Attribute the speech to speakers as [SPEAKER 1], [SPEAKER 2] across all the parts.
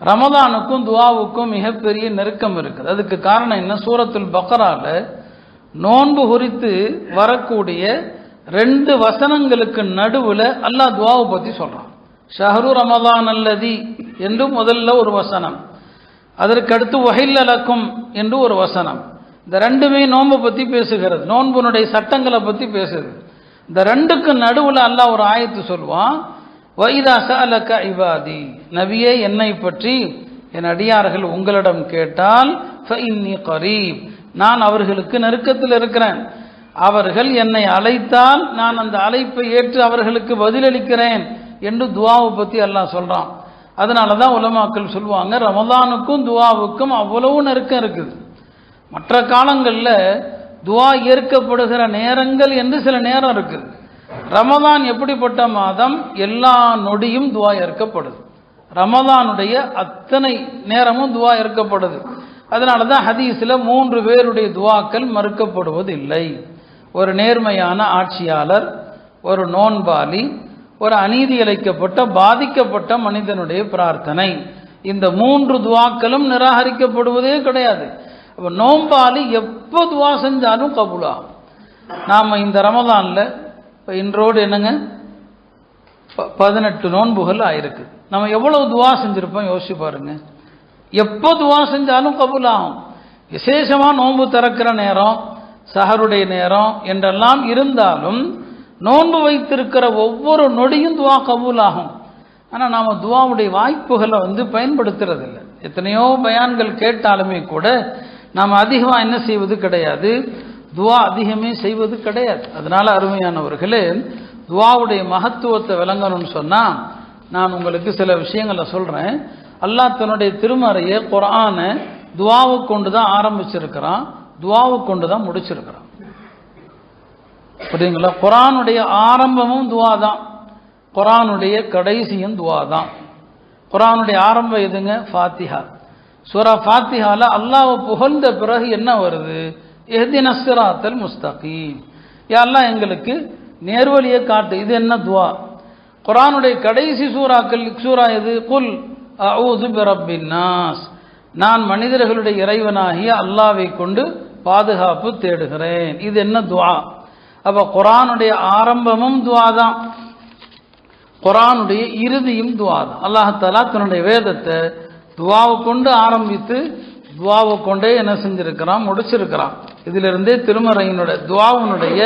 [SPEAKER 1] ரமதானுக்கும் துவாவுக்கும் மிகப்பெரிய நெருக்கம் இருக்குது. அதுக்கு காரணம் என்ன? சூரத்துல் பக்ரால நோன்பு குறித்து வரக்கூடிய ரெண்டு வசனங்களுக்கு நடுவில் அல்லாஹ் துவாவை பற்றி சொல்கிறான் ஷஹரு ரமதான் அல்லதி என்று முதல்ல ஒரு வசனம். அதற்கு அடுத்து வகைல்லலக்கும் என்று ஒரு வசனம். இந்த ரெண்டுமே நோன்பை பற்றி பேசுகிறது. நோன்புனுடைய சட்டங்களை பற்றி பேசுது. இந்த ரெண்டுக்கு நடுவில் அல்லாஹ் ஒரு ஆயத்து சொல்லுவான் வைதா சஅலக இபாதி நபியே என்னை பற்றி என் அடியார்கள் உங்களிடம் கேட்டால் கரீப். நான் அவர்களுக்கு நெருக்கத்தில் இருக்கிறேன். அவர்கள் என்னை அழைத்தால் நான் அந்த அழைப்பை ஏற்று அவர்களுக்கு பதிலளிக்கிறேன் என்று துவாவை பற்றி எல்லாம் சொல்கிறான் அதனால தான் உலமாக்கள் சொல்லுவாங்க ரமதானுக்கும் துவாவுக்கும் அவ்வளவு நெருக்கம் இருக்குது. மற்ற காலங்களில் துவா ஏற்கப்படுகிற நேரங்கள் என்று சில நேரம் இருக்குது. ரமதான் எப்படிப்பட்ட மாதம்? எல்லா நொடியும் துவா ஏற்கப்படுது. ரமதானுடைய அத்தனை நேரமும் துவா ஏற்கப்படுது. அதனால தான் ஹதீஸில் மூன்று பேருடைய துவாக்கள் மறுக்கப்படுவதில்லை. ஒரு நேர்மையான ஆட்சியாளர் ஒரு நோன்பாலி ஒரு அநீதி இழைக்கப்பட்ட பாதிக்கப்பட்ட மனிதனுடைய பிரார்த்தனை. இந்த மூன்று துவாக்களும் நிராகரிக்கப்படுவதே கிடையாது. நோன்பாலி எப்போ துவா செஞ்சாலும் கபுலா. நாம் இந்த ரமதானில் இப்போ இன்றோடு என்னங்க? ப- பதினெட்டு நோன்புகள் ஆயிருக்கு. நம்ம எவ்வளவு துவா செஞ்சுருப்போம் யோசிச்சு பாருங்க. எப்போ துவா செஞ்சாலும் கபூலாகும். விசேஷமாக நோன்பு திறக்கிற நேரம் சஹருடைய நேரம் என்றெல்லாம் இருந்தாலும் நோன்பு வைத்திருக்கிற ஒவ்வொரு நொடியும் துவா கபூலாகும். ஆனால் நாம் துவாவுடைய வாய்ப்புகளை வந்து பயன்படுத்துறதில்லை. எத்தனையோ பயான்கள் கேட்டாலுமே கூட நாம் அதிகமாக என்ன செய்வது கிடையாது. துவா அதிகமே செய்வது கிடையாது. அதனால அருமையானவர்களே துவாவுடைய மகத்துவத்தை விளங்கணும்னு சொன்னால் நான் உங்களுக்கு சில விஷயங்களை சொல்கிறேன் அல்லாஹ் தன்னுடைய திருமறையை குரானை துவாவை கொண்டு தான் ஆரம்பிச்சிருக்கிறான். துவாவை கொண்டு தான் முடிச்சிருக்கிறான். புரியுங்களா குரானுடைய ஆரம்பமும் துவா தான் குரானுடைய கடைசியும் துவா தான் குரானுடைய ஆரம்பம் எதுங்க? ஃபாத்திஹா. சூரா ஃபாத்திஹால அல்லாவை புகழ்ந்த பிறகு என்ன வருது? எதின சிராத்தல் முஸ்தகீம். யாரெல்லாம் அல்லாஹ் எங்களுக்கு நேர்வழியை காட்டு. இது என்ன துவா? குரானுடைய கடைசி சூறாக்கள் சூறா எது? குல் அவுது பிரபின்னாஸ் நான் மனிதர்களுடைய இறைவனாகிய அல்லாவை கொண்டு பாதுகாப்பு தேடுகிறேன். இது என்ன துவா? அப்போ குரானுடைய ஆரம்பமும் துவா தான். குரானுடைய இறுதியும் துவா தான். அல்லாஹாலா தன்னுடைய வேதத்தை துவாவை கொண்டு ஆரம்பித்து துவாவை கொண்டே என்ன செஞ்சிருக்கிறான்? முடிச்சிருக்கிறான். இதிலிருந்து திருமறையினுடைய துவாவினுடைய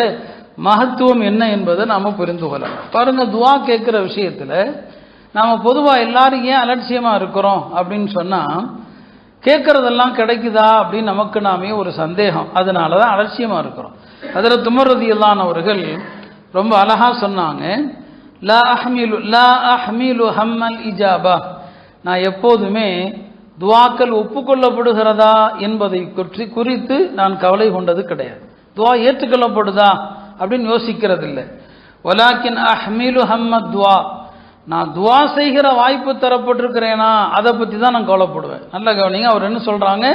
[SPEAKER 1] மகத்துவம் என்ன என்பதை நாம் புரிந்து கொள்ளலாம். பாருங்க துவா கேட்குற விஷயத்தில் நாம் பொதுவாக எல்லாரும் ஏன் அலட்சியமாக இருக்கிறோம் அப்படின்னு சொன்னால் கேட்குறதெல்லாம் கிடைக்குதா அப்படின்னு நமக்கு நாமே ஒரு சந்தேகம். அதனால தான் அலட்சியமாக இருக்கிறோம் அதில் துமரதியல்லானவர்கள் ரொம்ப அழகாக சொன்னாங்க லா அஹ்மீலு லா அஹ்மீலு ஹம்மல் இஜாபா. நான் எப்போதுமே துவாக்கள் ஒப்புக்கொள்ளப்படுகிறதா என்பதை குறித்து குறித்து நான் கவலை கொண்டது கிடையாது. துவா ஏற்றுக்கொள்ளப்படுதா அப்படின்னு யோசிக்கிறது இல்லை ஒலாக்கின் அஹ்மீலு ஹம்மத் துவா. நான் துவா செய்கிற வாய்ப்பு தரப்பட்டிருக்கிறேனா? அதை பற்றி தான் நான் கவலைப்படுவேன். நல்ல கவனிங்க அவர் என்ன சொல்கிறாங்க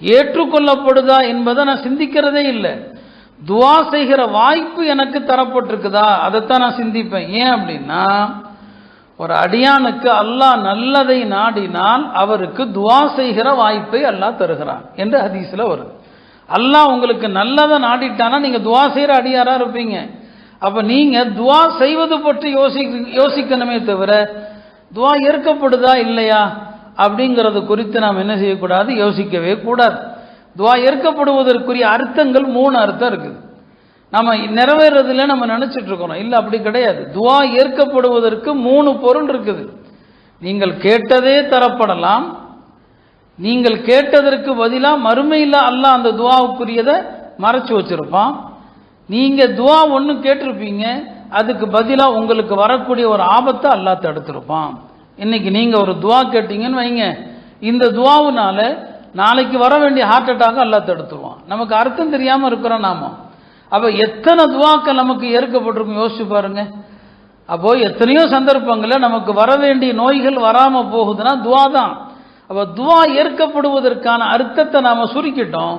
[SPEAKER 1] ஏற்றுக்கொள்ளப்படுதா என்பதை நான் சிந்திக்கிறதே இல்லை. துவா செய்கிற வாய்ப்பு எனக்கு தரப்பட்டிருக்குதா? அதைத்தான் நான் சிந்திப்பேன். ஏன் அப்படின்னா ஒரு அடியானுக்கு அல்லாஹ் நல்லதை நாடினால் அவருக்கு துவா செய்கிற வாய்ப்பை அல்லாஹ் தருகிறான் என்று ஹதீஸில் வருது. அல்லாஹ் உங்களுக்கு நல்லதை நாடிட்டானா நீங்கள் துவா செய்கிற அடியாராக இருப்பீங்க. அப்போ நீங்கள் துவா செய்வது பற்றி யோசி யோசிக்கணுமே தவிர துவா ஏற்கப்படுதா இல்லையா அப்படிங்கிறது குறித்து நாம் என்ன செய்யக்கூடாது யோசிக்கவே கூடாது. துவா ஏற்கப்படுவதற்குரிய அர்த்தங்கள் மூணு அர்த்தம் இருக்குது. நம்ம நிறைவேறதில்ல நம்ம நினச்சிட்டு இருக்கிறோம் இல்லை அப்படி கிடையாது. துவா ஏற்கப்படுவதற்கு மூணு பொருள் இருக்குது. நீங்கள் கேட்டதே தரப்படலாம். நீங்கள் கேட்டதற்கு பதிலாக மறுமையில் அல்லாஹ் அந்த துவாவுக்குரியதை மறைச்சி வச்சிருப்பான். நீங்கள் துவா ஒன்று கேட்டிருப்பீங்க. அதுக்கு பதிலாக உங்களுக்கு வரக்கூடிய ஒரு ஆபத்தை அல்லா தடுத்திருப்பான். இன்னைக்கு நீங்கள் ஒரு துவா கேட்டீங்கன்னு வைங்க. இந்த துவாவுனால நாளைக்கு வர வேண்டிய ஹார்ட் அட்டாக் அல்லா தடுத்துருவான். நமக்கு அர்த்தம் தெரியாமல் இருக்கிறோம் நாம. அப்போ எத்தனை துவாக்கள் நமக்கு ஏற்கப்பட்டிருக்கும்? யோசிச்சு பாருங்க. அப்போ எத்தனையோ சந்தர்ப்பங்களில் நமக்கு வர வேண்டிய நோய்கள் வராமல் போகுதுன்னா துவா தான். அப்போ துவா ஏற்கப்படுவதற்கான அர்த்தத்தை நாம் சுருக்கிட்டோம்.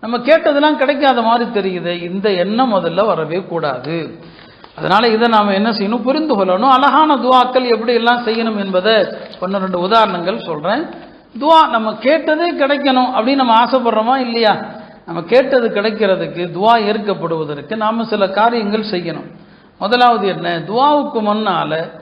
[SPEAKER 1] நம்ம கேட்டதெல்லாம் கிடைக்காத மாதிரி தெரியுது. இந்த எண்ணம் முதல்ல வரவே கூடாது. அதனால இதை நாம் என்ன செய்யணும்? புரிந்து கொள்ளணும். அழகான துவாக்கள் எப்படி எல்லாம் செய்யணும் என்பதை ஒன்று ரெண்டு உதாரணங்கள் சொல்கிறேன் துவா நம்ம கேட்டதே கிடைக்கணும் அப்படின்னு நம்ம ஆசைப்படுறோமா? இல்லையா? நம்ம கேட்டது கிடைக்கிறதுக்கு துவா ஏற்கப்படுவதற்கு நாம் சில காரியங்கள் செய்யணும். முதலாவது என்ன? துவாவுக்கு முன்னால்